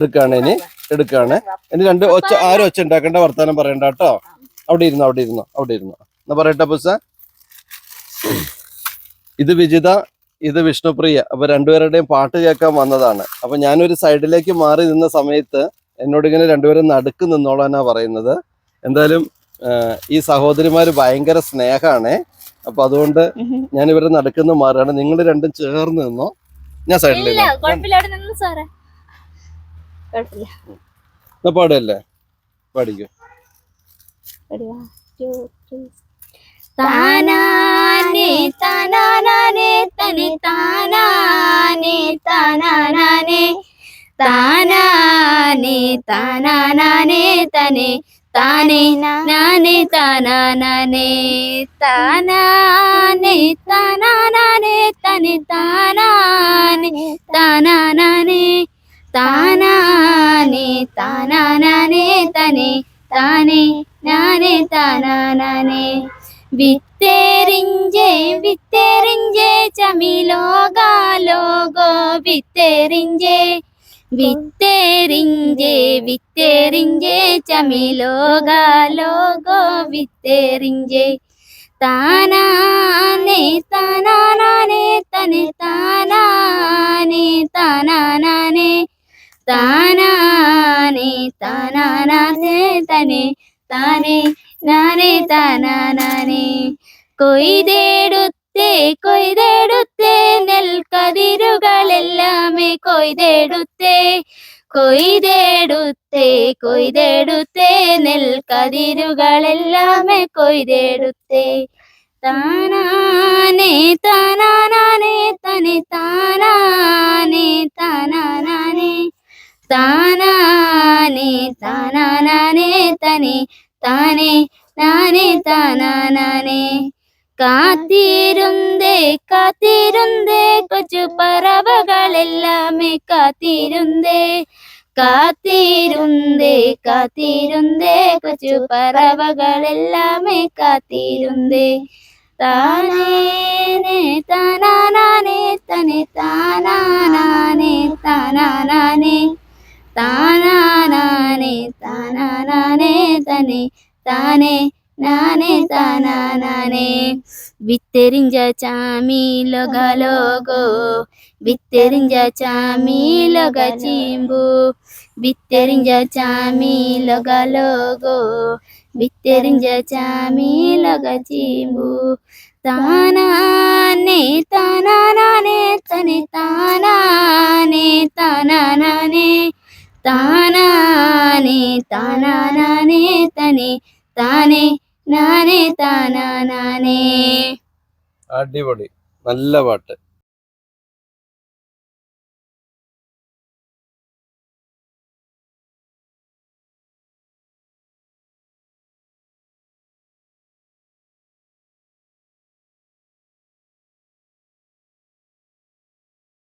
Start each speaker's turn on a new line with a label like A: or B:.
A: എടുക്കാണ് ഇനി എടുക്കാണ്. ഇനി രണ്ട് ഒച്ച ആരും ഒച്ച ഉണ്ടാക്കേണ്ട വർത്താനം പറയണ്ട കേട്ടോ. അവിടെ ഇരുന്നു അവിടെ ഇരുന്നു അവിടെ ഇരുന്നു. എന്നാ പറയട്ടെ പുസ ഇത് വിജിത ഇത് വിഷ്ണുപ്രിയ. അപ്പൊ രണ്ടുപേരുടെയും പാട്ട് കേൾക്കാൻ വന്നതാണ്. അപ്പൊ ഞാനൊരു സൈഡിലേക്ക് മാറി നിന്ന സമയത്ത് എന്നോട് ഇങ്ങനെ രണ്ടുപേരും നടുക്ക് നിന്നോളാനാ പറയുന്നത്. എന്തായാലും ഈ സഹോദരിമാര് ഭയങ്കര സ്നേഹാണേ. അപ്പൊ അതുകൊണ്ട് ഞാൻ ഇവരെ നടുക്കുന്ന് മാറുകയാണ്. നിങ്ങൾ രണ്ടും ചേർന്ന് നിന്നോ. ഞാൻ സൈഡിൽ എന്നാ പാടല്ലേ പാടിക്കോ.
B: താനാനെ താനാനെ തനെ താനാനെ താനാനെ താനാനെ താനാനെ തനെ താനെ നാനെ താനാനെ താനാനെ താനാനെ തനെ താനാനെ. താനാനെ താനാനെ താനാനെ തനെ താനെ നാനെ താനാനെ വിത്തേറിഞ്ചേ വിത്തേറിഞ്ചേ ചമിലോകാലോകോ വിത്തേറിഞ്ചേ വിത്തേറിഞ്ചേ വിത്തേറിഞ്ചേ ചമിലോകാലോകോ വിത്തേറിഞ്ചേ. താനാനെ താനാനെ തനെ താനാനെ താനാനെ താനാനെ തനെ താനെ നാനെ താനാനെ കൊയ്തേടുത്തേ കൊയ്തെടുത്തേ നെൽക്കതിരുകളെല്ലാമേ കൊയ്തേടുത്തേ കൊയ്തേടുത്തേ കൊയ്തേടുത്തേ നെൽക്കതിരുകളെല്ലാമേ കൊയ്തേടുത്തേ താനാനെ താനാനെ തനെ താനാനെ താനാനെ താനാനെ താനാനെ തനെ താനെ നാനെ താനാനെ കാത്തിരുന്തേ കാത്തിരുന്തേ കൊച്ചു പറവകളെല്ലാമേ കാത്തിരുന്തേ കാത്തിരുന്തേ കാത്തിരുന്തേ കൊച്ചു പറവകളെല്ലാമേ കാത്തിരുന്തേ താനേ താനാനെ തനെ താനാനെ താനാനെ താനാനെ താനാനെ തനെ താനെ നാനെ താനാനെ വിത്തെറിഞ്ച ചാമീലൊകലോകോ വിത്തെറിഞ്ച ചാമീലൊക ചീമ്പു വിത്തെറിഞ്ച ചാമീലൊകലോകോ വിത്തെറിഞ്ച ചാമീലൊക ചീമ്പു താനാനെ താനാനെ തനെ താനാനെ താനാനെ താനാനാനേ തനെ താനെ നാനേ താനാനാനേ.
A: അടിപൊളി. നല്ല പാട്ട്.